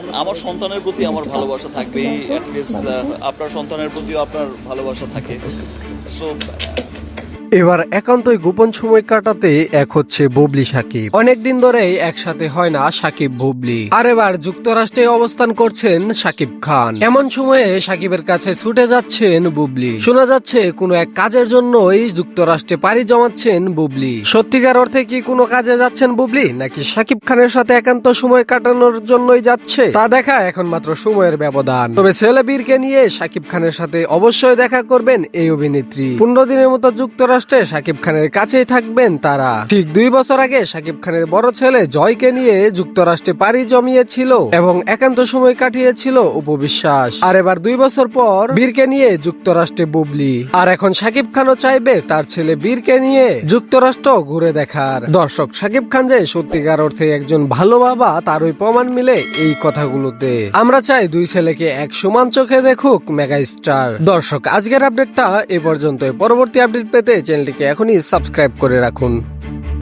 আমার সন্তানের প্রতি আমার ভালোবাসা থাকবেই অ্যাটলিস্ট আপনার সন্তানের প্রতিও আপনার ভালোবাসা থাকে। সো এবার একান্তই গোপন সময় কাটাতে এক হচ্ছে বুবলি সাকিব। অনেকদিন ধরেই একসাথে হয় না সাকিব বুবলি। আর এবার যুক্তরাষ্ট্রে অবস্থান করছেন সাকিব খান। এমন সময়ে সাকিবের কাছে ছুটে যাচ্ছেন বুবলি। শোনা যাচ্ছে, কোনো এক কাজের জন্যই যুক্তরাষ্ট্রে পাড়ি জমাচ্ছেন বুবলি। সত্যিকার অর্থে কি কোনো কাজে যাচ্ছেন বুবলি, নাকি সাকিব খানের সাথে একান্ত সময় কাটানোর জন্যই যাচ্ছে? তা দেখা এখন মাত্র সময়ের ব্যবধান। তবে ছেলে বীরকে নিয়ে সাকিব খানের সাথে অবশ্যই দেখা করবেন এই অভিনেত্রী। পনেরো দিনের মতো যুক্তরাষ্ট্রে সাকিব খানের কাছেই থাকবেন তারা। ঠিক দুই বছর আগে সাকিব খানের বড় ছেলে জয়কে নিয়ে যুক্তরাষ্ট্রে পাড়ি জমিয়েছিল এবং একান্ত সময় কাটিয়েছিল উপবিশ্বাস। আর এবার দুই বছর পর বীরকে নিয়ে যুক্তরাষ্ট্রে বুবলি। আর এখন সাকিব খানও চাইবে তার ছেলে বীরকে নিয়ে যুক্তরাষ্ট্র ঘুরে দেখার। দর্শক, সাকিব খান যে সত্যিকার অর্থে একজন ভালো বাবা তার ওই প্রমাণ মিলে এই কথাগুলোতে। আমরা চাই দুই ছেলেকে এক সমান চোখে দেখুক মেগা স্টার দর্শক, আজকের আপডেটটা এ পর্যন্ত পরবর্তী আপডেট পেতে চ্যানেলটিকে এখনই সাবস্ক্রাইব করে রাখুন।